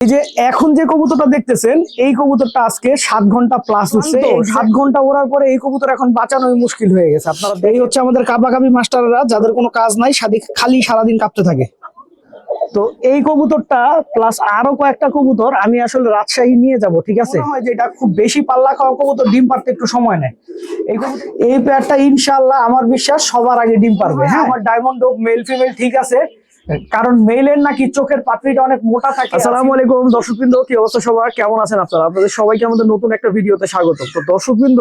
এই যে এখন যে কবুতরটা দেখতেছেন এই কবুতরটা আজকে সাত ঘণ্টা প্লাস এই সাত ঘণ্টা ওড়ার পরে এই কবুতর এখন বাঁচানোই মুশকিল হয়ে গেছে। আপনারা এই হচ্ছে আমাদের কাবাকাবি মাস্টাররা যাদের কোনো কাজ নাই খালি সারাদিন কাঁপতে থাকে। তো এই কবুতরটা প্লাস আরও কয়েকটা কবুতর আমি আসলে রাজশাহী নিয়ে যাব ঠিক আছে? যে এটা খুব বেশি পাল্লা খাওয়া কবুতর ডিম পারতে একটু সময় নেয়। এই এই পেয়ারটা ইনশাআল্লাহ আমার বিশ্বাস সবার আগে ডিম পারবে হ্যাঁ? আমার ডায়মন্ড মেল ফিমেল ঠিক আছে। কারণ মেলের নাকি চোখের পাপড়িটা অনেক মোটা থাকে আসসালামু আলাইকুম, দর্শকবৃন্দ, কি অবস্থা সবার? কেমন আছেন আপনারা? আপনাদের সবাইকে আমাদের নতুন একটা ভিডিওতে স্বাগত। তো দর্শকবৃন্দ,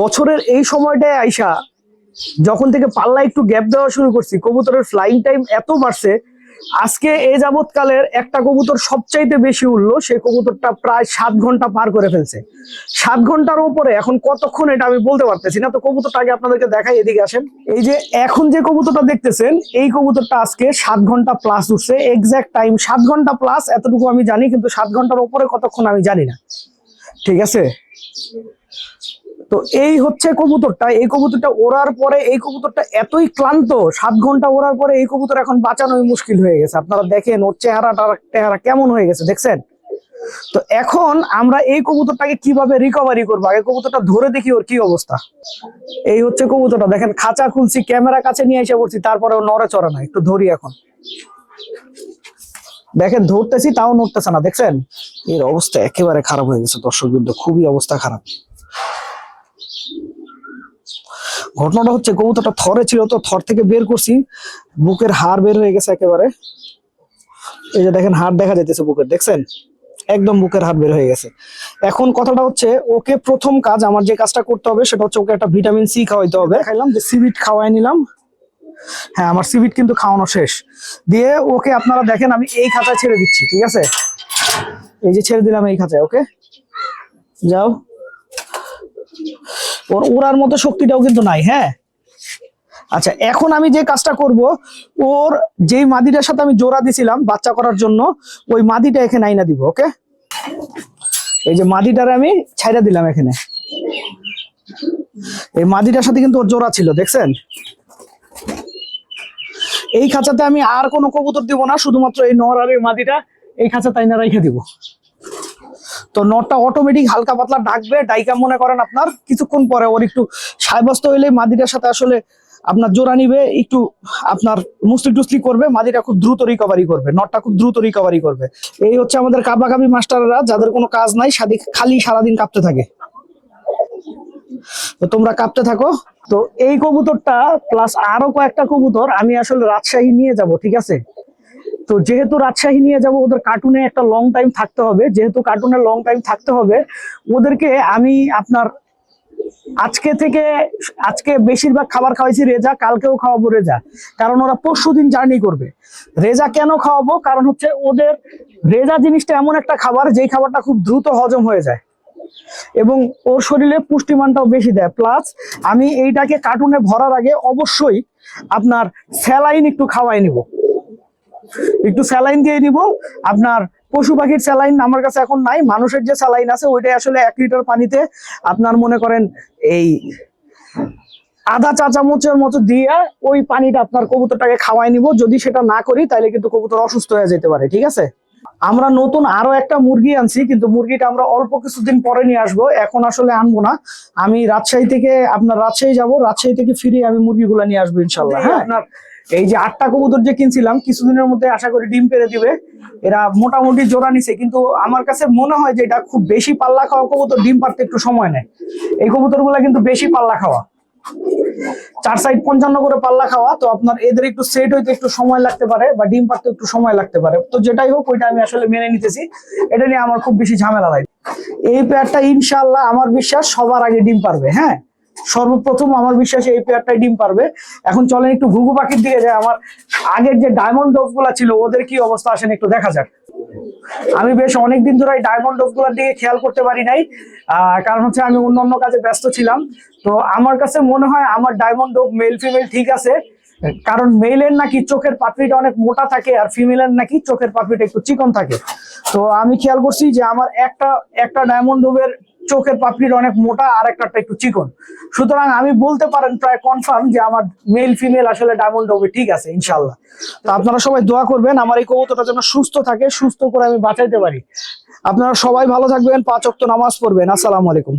বছরের এই সময়টায় আইসা যখন থেকে পাল্লা একটু গ্যাপ দেওয়া শুরু করছি, কবুতরের ফ্লাইং টাইম এত বাড়ছে আজকে এই যাবৎকালের একটা কবুতর সবচাইতে বেশি উঠল সেই কবুতরটা প্রায় সাত ঘণ্টা পার করে ফেলছে। সাত ঘণ্টার উপরে এখন কতক্ষণ এটা আমি বলতে পারতেছি না, তো কবুতরটা আগে আপনাদেরকে দেখাই, এদিকে আসেন। এই যে এখন যে কবুতরটা দেখতেছেন, এই কবুতরটা আজকে সাত ঘণ্টা প্লাস উঠছে এক্স্যাক্ট টাইম সাত ঘণ্টা প্লাস এতটুকু আমি জানি, কিন্তু সাত ঘণ্টার উপরে কতক্ষণ আমি জানি না। ঠিক আছে? তো এই হচ্ছে কবুতরটা, এই কবুতরটা ওড়ার পরে এই কবুতরটা এতই ক্লান্ত, সাত ঘণ্টা ওড়ার পরে এই কবুতর এখন বাঁচানোই মুশকিল হয়ে গেছে। আপনারা দেখেন, ওর চেহারাটা, চেহারা কেমন হয়ে গেছে, দেখছেন? তো এখন আমরা এই কবুতরটাকে কীভাবে রিকভারি করব? আগে কবুতরটা ধরে দেখি ওর কি অবস্থা। এই হচ্ছে কবুতরটা, দেখেন, খাঁচা খুলছি, ক্যামেরা কাছে নিয়ে এসে পড়ছি, তারপরে ও নড়ে চড়ে না, একটু ধরি এখন। দেখেন, ধরতেছি, তাও নড়তেছে না, দেখছেন? এর অবস্থা একেবারে খারাপ হয়ে গেছে দর্শক খুবই অবস্থা খারাপ। ঘটনাটা হচ্ছে কবুতরটা থরে ছিল তো থর থেকে বের করছি। বুকের হাড় বের হয়ে গেছে একেবারে। এই যে দেখেন হাড় দেখা যাইতেছে বুকের দেখছেন? একদম বুকের হাড় বের হয়ে গেছে। এখন কথাটা হচ্ছে ওকে প্রথম কাজ আমার যে কাজটা করতে হবে সেটা হচ্ছে ওকে একটা ভিটামিন সি খাওয়াইতে হবে। খাইলাম যে সিবিট খাওয়াই নিলাম। হ্যাঁ আমার সিবিট কিন্তু খাওয়ানো শেষ। দিয়ে ওকে আপনারা দেখেন আমি এই খাঁচায় ছেড়ে দিচ্ছি ঠিক আছে? এই যে ছেড়ে দিলাম এই খাঁচায় ওকে? যাও। ওর উড়ার মতো শক্তিটাও কিন্তু নাই হ্যাঁ? আচ্ছা এখন আমি যে কাজটা করব, ওর যেই মাদিটার সাথে আমি জোড়া দিছিলাম বাচ্চা করার জন্য, ওই মাদিটা এখানে আইনা দিব, ওকে? এই যে মাদিটার আমি ছাইরা দিলাম এখানে। এই মাদিটার সাথে কিন্তু ওর জোড়া ছিল, দেখছেন? এই খাঁচাতে আমি আর কোনো কবুতর দিব না, শুধুমাত্র এই নর আর এই মাদিটা এই খাঁচাতে আইনা রাইখে দিব। তো নটটা অটোমেটিক হালকা পাতলা ডাকবে ডাইকা মনে করেন আপনার, কিছুক্ষণ পরে ওর একটু সাব্যস্ত হইলে মাদিটার সাথে আসলে আপনার জোড়া নিবে, একটু আপনার মুসলি টুসলি করবে, মাদিটা খুব দ্রুত রিকভারি করবে নটটা খুব দ্রুত রিকভারি করবে। এই হচ্ছে আমাদের কাবাকাবি মাস্টাররা, যাদের কোনো কাজ নাই সাদি খালি সারাদিন কাঁপতে থাকে। তো তোমরা কাঁপতে থাকো। তো এই কবুতরটা প্লাস আরও কয়েকটা কবুতর আমি আসলে রাজশাহী নিয়ে যাব, ঠিক আছে? তো যেহেতু রাজশাহী নিয়ে যাব, ওদের কার্টুনে একটা লং টাইম থাকতে হবে। যেহেতু কার্টুনে লং টাইম থাকতে হবে, ওদেরকে আমি আপনার আজকে থেকে, আজকে বেশিরভাগ খাবার খাওয়াইছি রেজা, কালকেও খাওয়াবো রেজা। কারণ ওরা পরশু দিন জার্নি করবে। রেজা কেন খাওয়াবো? কারণ হচ্ছে ওদের রেজা জিনিসটা এমন একটা খাবার, যেই খাবারটা খুব দ্রুত হজম হয়ে যায়। এবং ওর শরীরে পুষ্টিমানটাও বেশি দেয়। প্লাস আমি এইটাকে কার্টুনে ভরার আগে অবশ্যই আপনার স্যালাইন একটু খাওয়াই নিব। একটু স্যালাইন দিয়ে নিব। আপনার পশু পাখির স্যালাইন আমার কাছে এখন নাই, মানুষের যে স্যালাইন আছে ওইটাই আসলে এক লিটার পানিতে আপনার মনে করেন এই আধা চা চামচের মতো দিয়ে ওই পানিটা আপনার কবুতরটাকে খাওয়াই নিব। যদি সেটা না করি তাহলে কিন্তু কবুতর অসুস্থ হয়ে যেতে পারে, ঠিক আছে? আমরা নতুন আরও একটা মুরগি আনছি কিন্তু মুরগিটা আমরা অল্প কিছুদিন পরে নিয়ে আসব। এখন আসলে আনব না। আমি রাজশাহী থেকে আপনার রাজশাহী যাব রাজশাহী থেকে ফিরে আমি মুরগিগুলা নিয়ে আসব ইনশাল্লাহ হ্যাঁ? আপনার এই যে আটটা কবুতর যে কিনছিলাম কিছুদিনের মধ্যে আশা করি ডিম পেরে দিবে। এরা মোটামুটি জোড়া নিছে কিন্তু আমার কাছে মনে হয় যে এটা খুব বেশি পাল্লা খাওয়া কবুতর ডিম পারতে একটু সময় নেয়। এই কবুতর কিন্তু বেশি পাল্লা খাওয়া। চার সাইড পঞ্চান্ন করে পাল্লা খাওয়া, তো আপনার এদের একটু সেট হইতে একটু সময় লাগতে পারে বা ডিম পারতে একটু সময় লাগতে পারে। তো যেটাই হোক, ওইটা আমি আসলে মেনে নিতেছি। এটা নিয়ে আমার খুব বেশি ঝামেলা নাই। এই পেয়ারটা ইনশাল্লাহ আমার বিশ্বাস সবার আগে ডিম পারবে হ্যাঁ? সর্বপ্রথম আমার বিশ্বাস এই পেয়ারটাই ডিম পারবে। এখন চলেন একটু ঘুঘু পাখির দিকে যায় আমার আগের যে ডায়মন্ড ডোভগুলা ছিল, ওদের কি অবস্থা? আসেন একটু দেখা যাক। আমি বেশ অনেকদিন ধরে ডায়মন্ড ডোভগুলার দিকে খেয়াল করতে পারি নাই। কারণ হচ্ছে আমি অন্য অন্য কাজে ব্যস্ত ছিলাম। তো আমার কাছে মনে হয় আমার ডায়মন্ড ডোভ মেল ফিমেল ঠিক আছে। কারণ মেলের নাকি চোখের পাপড়িটা অনেক মোটা থাকে আর ফিমেলের নাকি চোখের পাপড়িটা একটু চিকন থাকে। তো আমি খেয়াল করছি যে আমার একটা একটা ডায়মন্ড ডোভের চোখের পাপড়িটা অনেক মোটা আর একটা একটু চিকন। সুতরাং আমি বলতে পারেন, প্রায় কনফার্ম যে আমার মেল ফিমেল আসলে ডায়মন্ড হবে, ঠিক আছে ইনশাল্লাহ তো আপনারা সবাই দোয়া করবেন, আমার এই কবুতরটা যেন সুস্থ থাকে, সুস্থ করে আমি বাঁচাইতে পারি। আপনারা সবাই ভালো থাকবেন, পাঁচ অক্ত নামাজ পড়বেন। আসসালামু আলাইকুম।